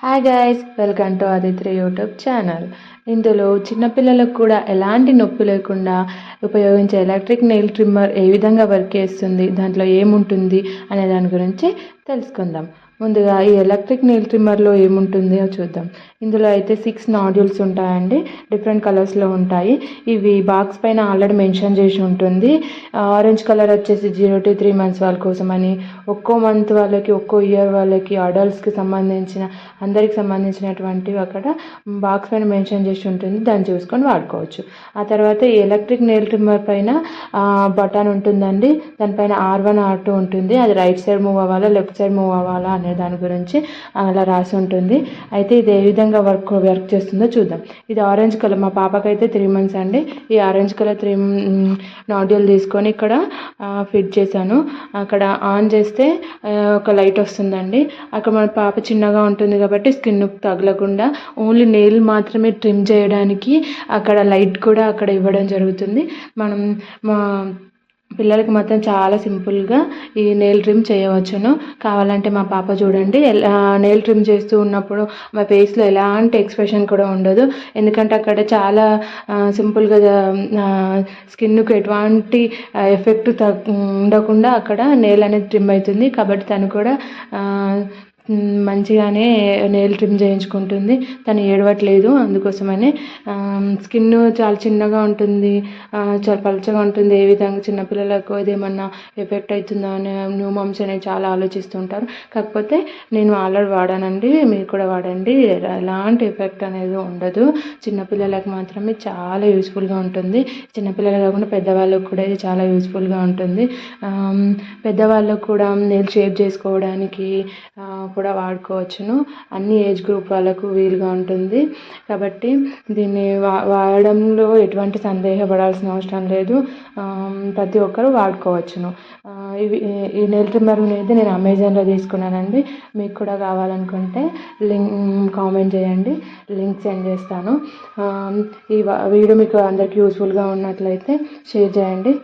Hi guys welcome to Aditya YouTube channel ఇందులో చిన్నపిల్లలకు కూడా ఎలాంటి నొప్పి లేకుండా ఉపయోగించే ఎలక్ట్రిక్ నెయిల్ ట్రిమ్మర్ ఏ విధంగా వర్క్ చేస్తుంది దాంట్లో ఏముంటుంది అనే దాని గురించి తెలుసుకుందాం. ముందుగా ఈ ఎలక్ట్రిక్ నెయిల్ ట్రిమ్మర్లో ఏముంటుందో చూద్దాం. ఇందులో అయితే సిక్స్ నాడ్యూల్స్ ఉంటాయండి. డిఫరెంట్ కలర్స్లో ఉంటాయి. ఇవి బాక్స్ పైన ఆల్రెడీ మెన్షన్ చేసి ఉంటుంది. ఆరెంజ్ కలర్ వచ్చేసి జీరో టు త్రీ మంత్స్ వాళ్ళ కోసం అని ఒక్కో మంత్ వాళ్ళకి ఒక్కో ఇయర్ వాళ్ళకి అడల్ట్స్కి సంబంధించిన అందరికి సంబంధించినటువంటివి అక్కడ బాక్స్ పైన మెన్షన్ చేసి ఉంటుంది. దాన్ని చూసుకొని వాడుకోవచ్చు. ఆ తర్వాత ఈ ఎలక్ట్రిక్ నెయిల్ ట్రిమ్మర్ పైన బటన్ ఉంటుందండి. దానిపైన ఆర్ వన్ ఆర్ టూ ఉంటుంది. అది రైట్ సైడ్ మూవ్ అవ్వాలా లెఫ్ట్ సైడ్ మూవ్ అవ్వాలా అనే దాని గురించి అలా రాసి ఉంటుంది. అయితే ఇది ఏ విధంగా వర్క్ వర్క్ చేస్తుందో చూద్దాం. ఇది ఆరెంజ్ కలర్. మా పాపకైతే త్రీ మంత్స్ అండి. ఈ ఆరెంజ్ కలర్ త్రీ నాడ్యూల్ తీసుకొని ఇక్కడ ఫిట్ చేశాను. అక్కడ ఆన్ చేస్తే ఒక లైట్ వస్తుందండి. అక్కడ మన పాప చిన్నగా ఉంటుంది కాబట్టి స్కిన్ తగలకుండా ఓన్లీ నెయిల్ మాత్రమే ట్రిమ్ చేయడానికి అక్కడ లైట్ కూడా అక్కడ ఇవ్వడం జరుగుతుంది. మనం మా పిల్లలకి మాత్రం చాలా సింపుల్గా ఈ నెయిల్ ట్రిమ్ చేయవచ్చును. కావాలంటే మా పాప చూడండి నెయిల్ ట్రిమ్ చేస్తూ ఉన్నప్పుడు మా ఫేస్లో ఎలాంటి ఎక్స్ప్రెషన్ కూడా ఉండదు. ఎందుకంటే అక్కడ చాలా సింపుల్గా స్కిన్కు ఎటువంటి ఎఫెక్ట్ ఉండకుండా అక్కడ నెయిల్ అనేది ట్రిమ్ అవుతుంది. కాబట్టి తను కూడా మంచిగానే నెయిల్ ట్రిమ్ చేయించుకుంటుంది. తను ఏడవట్లేదు. అందుకోసమని స్కిన్ చాలా చిన్నగా ఉంటుంది. చాలా పలచగా ఉంటుంది. ఏ విధంగా చిన్నపిల్లలకు ఏదేమన్నా ఎఫెక్ట్ అవుతుందో అని న్యూ మమ్స్ అనేవి చాలా ఆలోచిస్తుంటారు. కాకపోతే నేను ఆల్రెడీ వాడానండి. మీరు కూడా వాడండి. ఎలాంటి ఎఫెక్ట్ అనేది ఉండదు. చిన్నపిల్లలకు మాత్రమే చాలా యూస్ఫుల్గా ఉంటుంది. చిన్నపిల్లలు కాకుండా పెద్దవాళ్ళకు కూడా ఇది చాలా యూస్ఫుల్గా ఉంటుంది. పెద్దవాళ్ళకు కూడా నేను షేప్ చేసుకోవడానికి కూడా వాడుకోవచ్చును. అన్ని ఏజ్ గ్రూప్ వాళ్ళకు వీలుగా ఉంటుంది. కాబట్టి దీన్ని వా వాడడంలో ఎటువంటి సందేహపడాల్సిన అవసరం లేదు. ప్రతి ఒక్కరు వాడుకోవచ్చును. ఇవి ఈ నెల ట్రిమ్మర్ అనేది నేను అమెజాన్లో తీసుకున్నానండి. మీకు కూడా కావాలనుకుంటే లింక్ కామెంట్ చేయండి. లింక్ సెండ్ చేస్తాను. ఈ వీడియో మీకు అందరికీ యూస్ఫుల్గా ఉన్నట్లయితే షేర్ చేయండి.